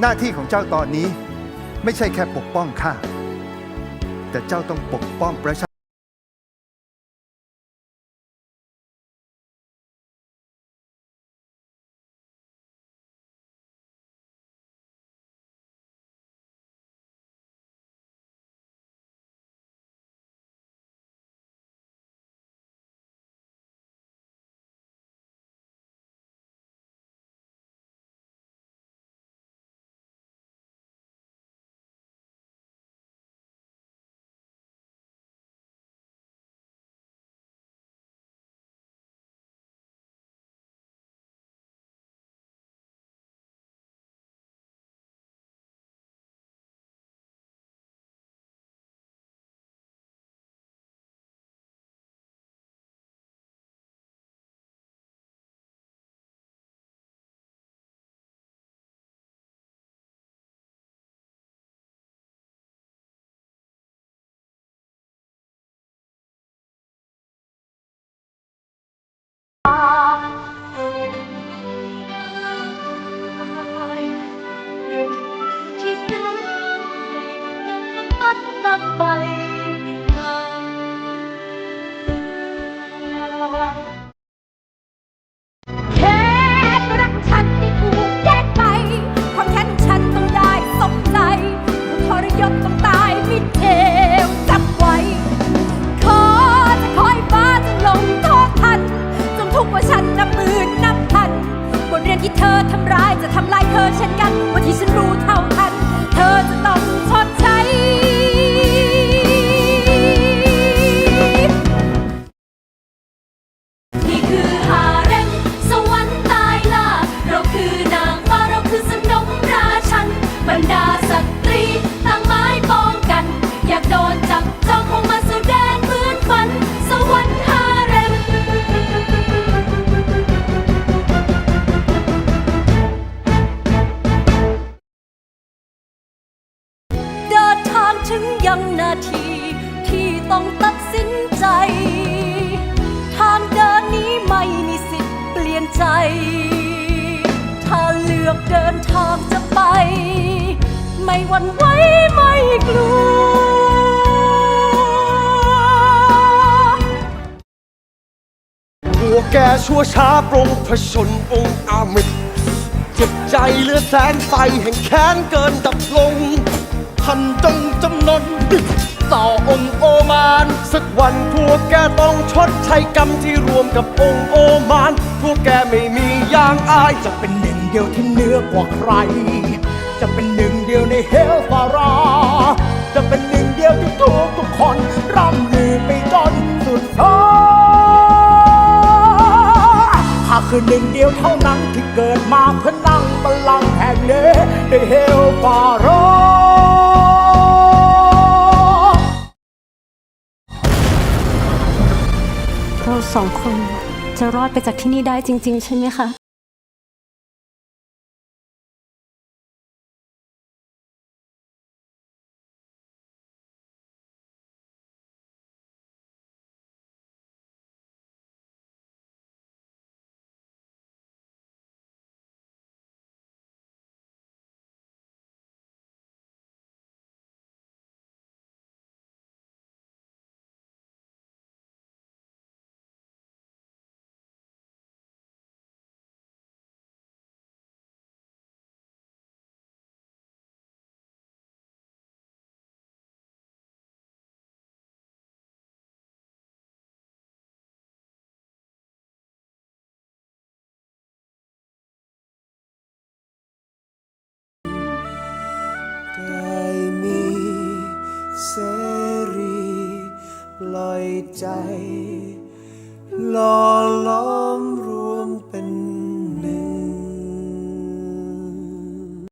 หน้าที่ของเจ้าตอนนี้ไม่ใช่แค่ปกป้องข้าแต่เจ้าต้องปกป้องประชา ถึงยังนาทีที่ต้องตัดสินใจ ทางเดินนี้ไม่มีสิทธิ์เปลี่ยนใจ ถ้าเลือกเดินทางจะไป ไม่หวั่นไหวไม่กลัวพวแกชั่วช้าปรงพระชนองค์อามิตเจ็บใจเหลือแสนไฟแห่งแค้นเกินดับลง ท่านจงจำนนต่อองค์โอมานสักวันพวกแกต้องชดใช้กรรมที่รวมกับองค์โอมานพวกแกไม่มีอย่างอายจะเป็นหนึ่งเดียวที่เหนือกว่าใคร จะเป็นหนึ่งเดียวในเฮลฟาราจะเป็นหนึ่งเดียวที่ทุกทุกคนร่ำลือไปจนสุดฟ้าหากคือหนึ่งเดียวเท่านั้นที่เกิดมาเพื่อนั่งบัลลังก์แห่งนี้ในเฮลฟารเรา สองคนจะรอดไปจากที่นี่ได้จริง ๆ ใช่ไหมคะ รี ปล่อยใจหล่อล้อมรวมเป็น